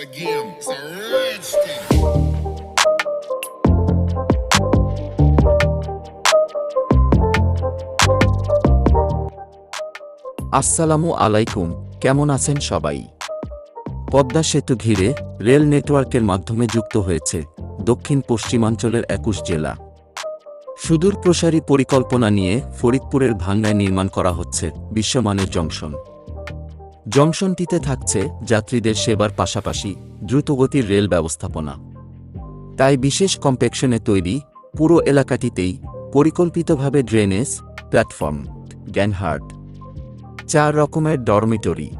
again. It's a. আসসালামু আলাইকুম কেমন আছেন সবাই পদ্মা সেতু ঘিরে রেল নেটওয়ার্কের মাধ্যমে যুক্ত হয়েছে দক্ষিণ পশ্চিমাঞ্চলের একুশ জেলা সুদূর প্রসারী পরিকল্পনা নিয়ে ফরিদপুরের ভাঙ্গায় নির্মাণ করা হচ্ছে বিশ্বমানের জংশন জংশনটিতে থাকছে যাত্রীদের সেবার পাশাপাশি দ্রুতগতির রেল ব্যবস্থাপনা। তাই বিশেষ কম্পেকশনে তৈরি পুরো এলাকাটিতেই পরিকল্পিতভাবে ড্রেনেজ, প্ল্যাটফর্ম গ্যানহার্ট চার রকমের dormitory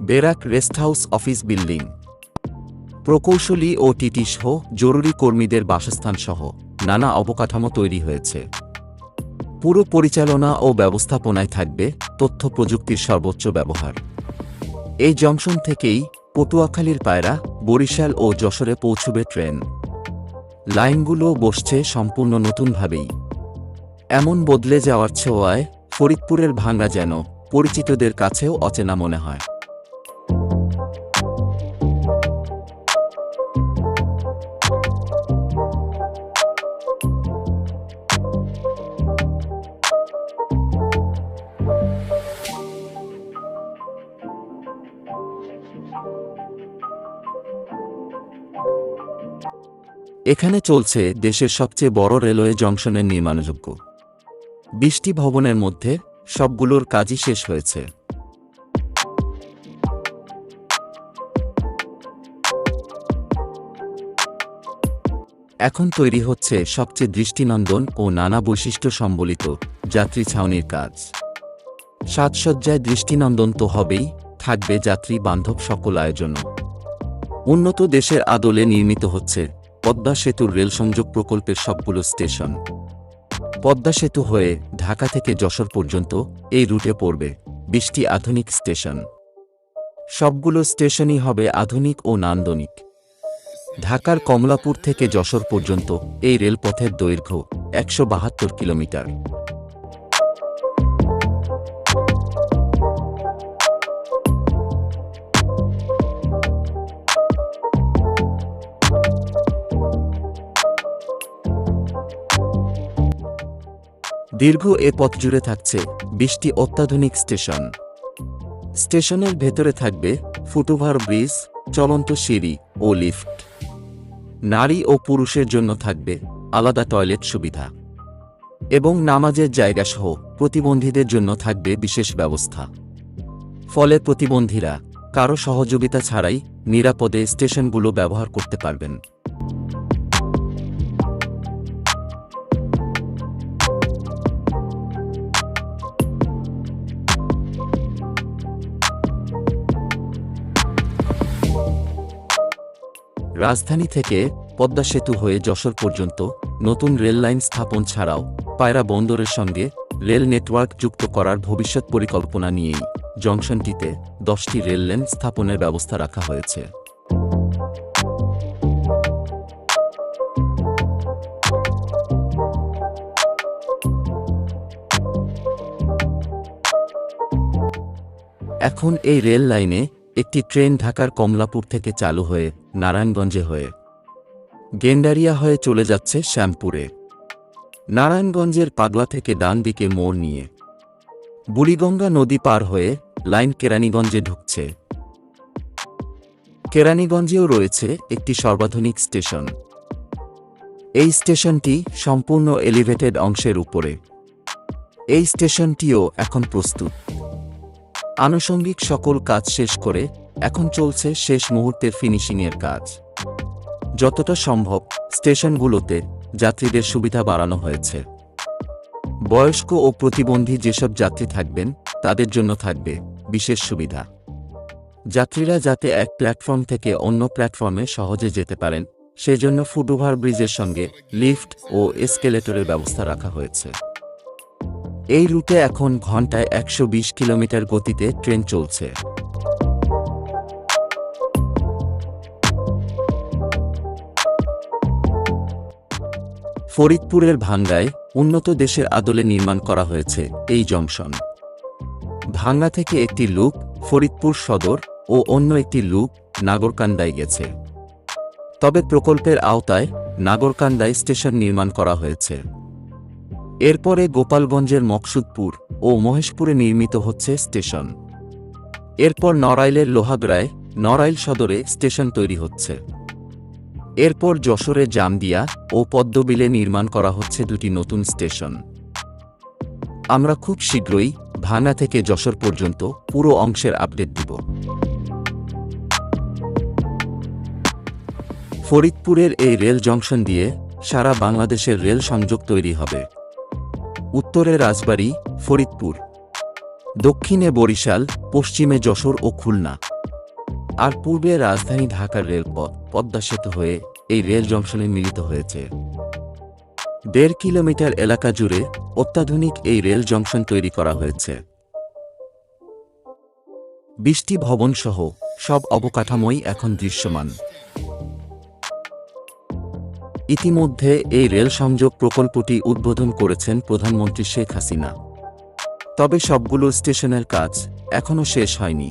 barrack rest house office building, প্রকৌশলী ও টিটি সহ জরুরি কর্মীদের বাসস্থান সহ নানা অবকাঠামো তৈরি হয়েছে। পুরো পরিচালনা ও ব্যবস্থাপনায় থাকবে তথ্য প্রযুক্তির সর্বোচ্চ ব্যবহার। এই জংশন থেকেই পটুয়াখালীর পায়রা, বরিশাল ও যশোরে পৌঁছবে ট্রেন। লাইনগুলো বসছে সম্পূর্ণ নতুনভাবেই। এমন বদলে যাওয়ার ছোঁয়ায় ফরিদপুরের ভাঙ্গা যেন পরিচিতদের কাছেও অচেনা মনে হয়। এখানে চলছে দেশের সবচেয়ে বড় রেলওয়ে জংশনের নির্মাণযোগ্য। বিশটি ভবনের মধ্যে সবগুলোর কাজই শেষ হয়েছে। এখন তৈরি হচ্ছে সবচেয়ে দৃষ্টিনন্দন ও নানা বৈশিষ্ট্য সম্বলিত যাত্রী ছাউনির কাজ। সাজসজ্জায় দৃষ্টিনন্দন তো হবেই, থাকবে যাত্রী বান্ধব সকল আয়োজন উন্নত দেশের আদলে নির্মিত হচ্ছে পদ্মা সেতুর রেল সংযোগ প্রকল্পের সবগুলো স্টেশন। পদ্মা সেতু হয়ে ঢাকা থেকে যশোর পর্যন্ত এই রুটে পড়বে বিশটি আধুনিক স্টেশন। সবগুলো স্টেশনই হবে আধুনিক ও নান্দনিক। ঢাকার কমলাপুর থেকে যশোর পর্যন্ত এই রেলপথের দৈর্ঘ্য একশো বাহাত্তর কিলোমিটার। দীর্ঘ এ পথ জুড়ে থাকছে বিশটি অত্যাধুনিক স্টেশন। স্টেশনের ভেতরে থাকবে ফুটওভার ব্রিজ, চলন্ত সিঁড়ি ও লিফট। নারী ও পুরুষের জন্য থাকবে আলাদা টয়লেট সুবিধা। এবং নামাজের জায়গা সহ প্রতিবন্ধীদের জন্য থাকবে বিশেষ ব্যবস্থা। ফলে প্রতিবন্ধীরা কারও সহযোগিতা ছাড়াই নিরাপদে স্টেশনগুলো ব্যবহার করতে পারবেন। রাজধানী থেকে পদ্মা সেতু হয়ে যশোর পর্যন্ত নতুন রেল লাইন স্থাপন ছাড়াও পায়রা বন্দরের সঙ্গে রেল নেটওয়ার্ক যুক্ত করার ভবিষ্যৎ পরিকল্পনা নিয়েই জংশনটিতে দশটি রেল স্থাপনের ব্যবস্থা রাখা হয়েছে। এখন এই রেল লাইনে একটি ট্রেন ঢাকার কমলাপুর থেকে চালু হয়ে নারায়ণগঞ্জে হয়ে। গেন্ডারিয়া হয়ে চলে যাচ্ছে শ্যামপুরে। নারায়ণগঞ্জের পাগলা থেকে ডান দিকে মোড় নিয়ে। বুড়িগঙ্গা নদী পার হয়ে লাইন কেরানীগঞ্জে ঢুকছে। কেরানীগঞ্জেও রয়েছে একটি সর্বাধুনিক স্টেশন। এই স্টেশনটি সম্পূর্ণ এলিভেটেড অংশের উপরে। এই স্টেশনটিও এখন প্রস্তুত। আনুষঙ্গিক সকল কাজ শেষ করে এখন চলছে শেষ মুহূর্তের ফিনিশিংয়ের কাজ। যতটা সম্ভব, স্টেশনগুলোতে যাত্রীদের সুবিধা বাড়ানো হয়েছে। বয়স্ক ও প্রতিবন্ধী যেসব যাত্রী থাকবেন, তাদের জন্য থাকবে বিশেষ সুবিধা। যাত্রীরা যাতে এক প্ল্যাটফর্ম থেকে অন্য প্ল্যাটফর্মে সহজে যেতে পারেন, সেজন্য ফুটওভার ব্রিজের সঙ্গে লিফট ও এসকেলেটরের ব্যবস্থা রাখা হয়েছে। এই রুটে এখন ঘন্টায় একশো বিশ কিলোমিটার গতিতে ট্রেন চলছে। ফরিদপুরের ভাঙ্গায় উন্নত দেশের আদলে নির্মাণ করা হয়েছে এই জংশন। ভাঙ্গা থেকে একটি লুক ফরিদপুর সদর ও অন্য একটি লুক নাগরকান্দায় গেছে। তবে প্রকল্পের আওতায় নাগরকান্দায় স্টেশন নির্মাণ করা হয়েছে। এরপরে গোপালগঞ্জের মকসুদপুর ও মহেশপুরে নির্মিত হচ্ছে স্টেশন। এরপর নড়াইলের লোহাগড়ায় নড়াইল সদরে স্টেশন তৈরি হচ্ছে। এরপর যশোরে জামদিয়া ও পদ্মবিলে নির্মাণ করা হচ্ছে দুটি নতুন স্টেশন। আমরা খুব শীঘ্রই ভাঙা থেকে যশোর পর্যন্ত পুরো অংশের আপডেট দিব। ফরিদপুরের এই রেল জংশন দিয়ে সারা বাংলাদেশের রেল সংযোগ তৈরি হবে। উত্তরে রাজবাড়ী, ফরিদপুর। দক্ষিণে বরিশাল, পশ্চিমে যশোর ও খুলনা। আর পূর্বে রাজধানী ঢাকার রেলপথ পদ্মা সেতু হয়ে এই রেল জংশনে মিলিত হয়েছে। দেড় কিলোমিটার এলাকা জুড়ে অত্যাধুনিক এই রেল জংশন তৈরি করা হয়েছে। বৃষ্টি ভবন সহ সব অবকাঠামোই এখন দৃশ্যমান। ইতিমধ্যে এই রেল সংযোগ প্রকল্পটি উদ্বোধন করেছেন প্রধানমন্ত্রী শেখ হাসিনা। তবে সবগুলো স্টেশনের কাজ এখনও শেষ হয়নি।